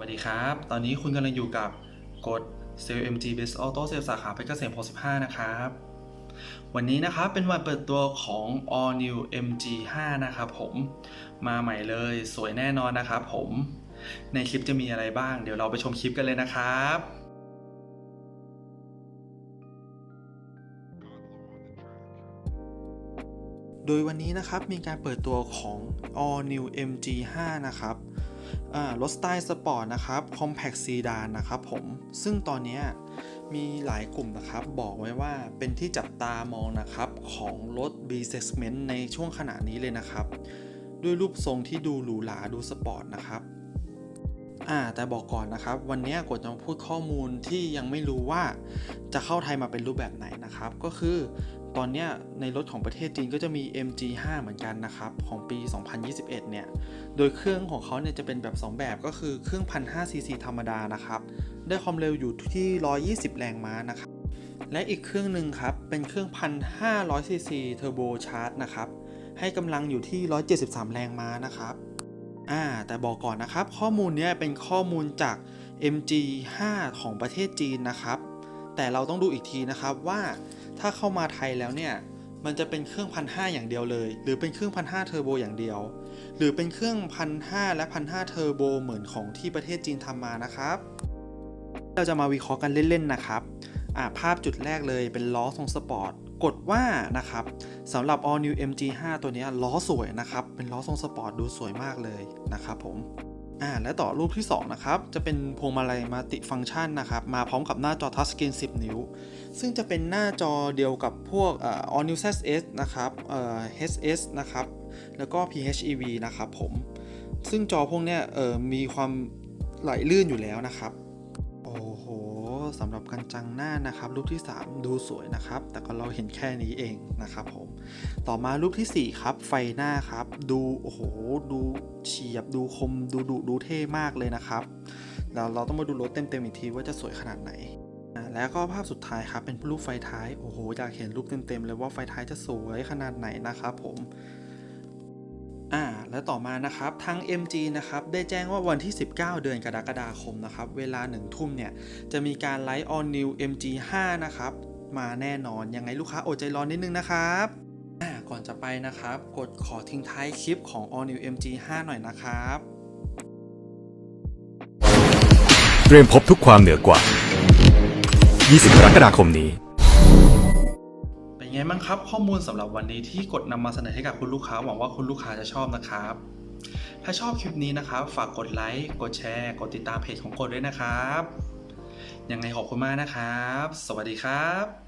วัสดีครับ ตอนนี้คุณกำลังอยู่กับกด Sale MG Best Auto Sale สาขาเพชรเกษม65 นะครับ วันนี้นะครับเป็นวันเปิดตัวของ All New MG5 นะครับผม มาใหม่เลยสวยแน่นอนนะครับผม ในคลิปจะมีอะไรบ้าง เดี๋ยวเราไปชมคลิปกันเลยนะครับโดยวันนี้นะครับมีการเปิดตัวของ All New MG5 นะครับ รถสไตล์สปอร์ตนะครับ Compact Sedan นะครับผม ซึ่งตอนนี้มีหลายกลุ่มนะครับ บอกไว้ว่าเป็นที่จับตามองนะครับของรถ B segment ในช่วงขณะนี้เลยนะครับ ด้วยรูปทรงที่ดูหรูหราดูสปอร์ตนะครับอ่าแต่บอกก่อนนะครับ วันนี้กดจะมาพูดข้อมูลที่ยังไม่รู้ว่าจะเข้าไทยมาเป็นรูปแบบไหนนะครับ ก็คือ ตอนนี้ในรถของประเทศจีนก็จะมี MG5 เหมือนกันนะครับ ของปี 2021 เนี่ย โดยเครื่องของเขาเนี่ยจะเป็นแบบ 2 แบบก็คือเครื่อง 1,500ซีซีธรรมดานะครับ ได้ความเร็วอยู่ที่ 120 แรงม้านะครับ และอีกเครื่องหนึ่งครับ เป็นเครื่อง 1,500ซีซีเทอร์โบชาร์จนะครับ ให้กำลังอยู่ที่ 173 แรงม้านะครับอ่าแต่บอกก่อนนะครับ ข้อมูลเนี้ยเป็นข้อมูลจาก MG5 ของประเทศจีนนะครับ แต่เราต้องดูอีกทีนะครับว่า ถ้าเข้ามาไทยแล้วเนี่ย มันจะเป็นเครื่องพันห้าอย่างเดียวเลย หรือเป็นเครื่องพันห้าเทอร์โบอย่างเดียว หรือเป็นเครื่องพันห้าและพันห้าเทอร์โบเหมือนของที่ประเทศจีนทำมานะครับ เราจะมาวิเคราะห์กันเล่นๆนะครับภาพจุดแรกเลยเป็นล้อทรงสปอร์ตกดว่านะครับสำหรับ All New MG5 ตัวนี้ล้อสวยนะครับ เป็นล้อทรงสปอร์ตดูสวยมากเลยนะครับผม อ่าและต่อรูปที่ 2 นะครับ จะเป็นพวงมาลัยมัลติฟังก์ชันนะครับ มาพร้อมกับหน้าจอทัชสกรีน 10 นิ้ว ซึ่งจะเป็นหน้าจอเดียวกับพวกเอ่อ All New ZS นะครับเอ่อ HS นะครับ แล้วก็ PHEV นะครับผม ซึ่งจอพวกเนี้ยเอ่อมีความไหลลื่นอยู่แล้วนะครับ โอ้โห สำหรับกันจังหน้านะครับ รูปที่ 3 ดูสวยนะครับ แต่ก็เราเห็นแค่นี้เองนะครับผม ต่อมารูปทีสี่ 4 ครับ ไฟหน้าครับ ดูโอ้โห ดูเฉียบ ดูคม ดูดุดูเท่มากเลยนะครับ แล้วเราต้องมาดูรถเต็มๆอีกทีว่าจะสวยขนาดไหน แล้วก็ภาพสุดท้ายครับ เป็นรูปไฟท้าย โอ้โห อยากเห็นรูปเต็มๆเลยว่าไฟท้ายจะสวยขนาดไหนนะครับผม อ่าและต่อมานะครับทาง MG นะครับได้แจ้งว่าวันที่ 19 เดือนกรกฎาคมนะครับเวลา1ทุ่มเนี่ยจะมีการไลฟ์ All New MG5 นะครับมาแน่นอนยังไงลูกค้าอดใจรอนนิดนึงนะครับอ่าก่อนจะไปนะครับ กดขอทิ้งท้ายคลิปของ All New MG5 หน่อยนะครับ เตรียมพบทุกความเหนือกว่า 20 กรกฎาคมนี้ ไงบ้างครับ ข้อมูลสำหรับวันนี้ที่กดนำมาเสนอให้กับคุณลูกค้าหวังว่าคุณลูกค้าจะชอบนะครับ ถ้าชอบคลิปนี้นะครับ ฝากกดไลค์กดแชร์ กดติดตามเพจของกดด้วยนะครับยังไงขอบคุณมากนะครับ สวัสดีครับ